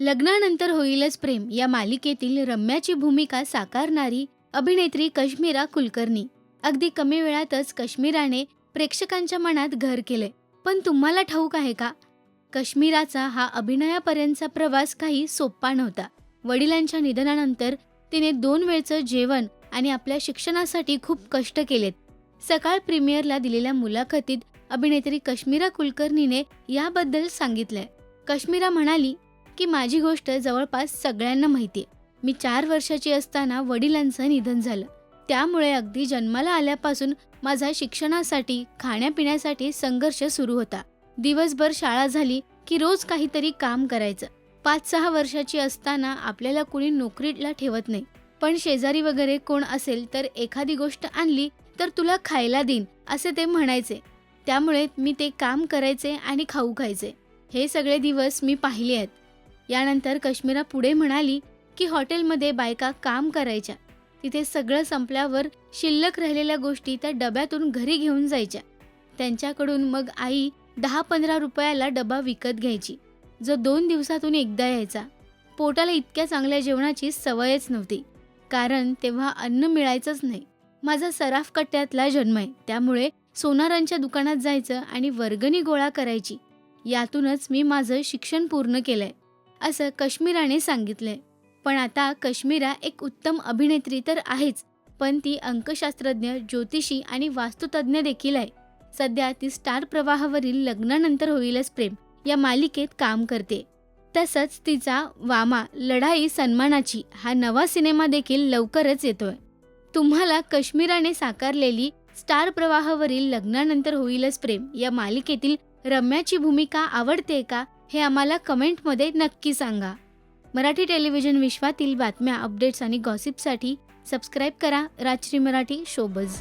लग्नानंतर होईलच प्रेम. या मालिकेतील रम्याची भूमिका साकारणारी अभिनेत्री कश्मीरा कुलकर्णी. अगदी कमी वेळातच कश्मीराने प्रेक्षकांच्या मनात घर केले पण तुम्हाला ठाऊक आहे का? कश्मीराचा हा अभिनयापर्यंतचा प्रवास काही सोपा नव्हता. वडिलांच्या निधनानंतर तिने दोन वेळचं जेवण आणि आपल्या शिक्षणासाठी खूप कष्ट केलेत. सकाळ प्रीमियरला दिलेल्या मुलाखतीत अभिनेत्री कश्मीरा कुलकर्णीने याबद्दल सांगितलंय. कश्मीरा म्हणाली की माझी गोष्ट जवळपास सगळ्यांना माहिती आहे मी चार वर्षाची असताना वडिलांचं निधन झालं. त्यामुळे अगदी जन्माला आल्यापासून माझा शिक्षणासाठी खाण्यापिण्यासाठी संघर्ष सुरू होता. दिवसभर शाळा झाली की रोज काहीतरी काम करायचं. पाच सहा वर्षाची असताना आपल्याला कुणी नोकरीला ठेवत नाही. पण शेजारी वगैरे कोण असेल तर एखादी गोष्ट आणली तर तुला खायला देईन असे ते म्हणायचे. त्यामुळे मी ते काम करायचे आणि खाऊ खायचे. हे सगळे दिवस मी पाहिले आहेत. यानंतर कश्मीरा पुढे म्हणाली की हॉटेलमध्ये बायका काम करायच्या. तिथे सगळं संपल्यावर शिल्लक राहिलेल्या गोष्टी त्या डब्यातून घरी घेऊन जायच्या. त्यांच्याकडून मग आई दहा पंधरा रुपयाला डबा विकत घ्यायची. जो दोन दिवसातून एकदा यायचा. पोटाला इतक्या चांगल्या जेवणाची सवयच नव्हती. कारण तेव्हा अन्न मिळायचंच नाही. माझा सराफ कट्ट्यातला जन्म आहे. त्यामुळे सोनारांच्या दुकानात जायचं आणि वर्गणी गोळा करायची. यातूनच मी माझं शिक्षण पूर्ण केलंय. असं कश्मीराने सांगितले. पण आता कश्मीरा एक उत्तम अभिनेत्री तर आहेच पण ती अंकशास्त्रज्ञ ज्योतिषी आणि वास्तुतज्ञ देखील आहे. सध्या ती स्टार प्रवाहावरील लग्नानंतर होईलच प्रेम या मालिकेत काम करते. तसंच तिचा वामा लढाई सन्मानाची हा नवा सिनेमा देखील लवकरच येतोय. तुम्हाला कश्मीराने साकारलेली स्टार प्रवाहावरील लग्नानंतर होईलच प्रेम या मालिकेतील रम्याची भूमिका आवडते का? हे आम्हाला कमेंटमध्ये नक्की सांगा. मराठी टेलिव्हिजन विश्वातील बातम्या अपडेट्स आणि गॉसिपसाठी सबस्क्राईब करा. राजश्री मराठी शोबज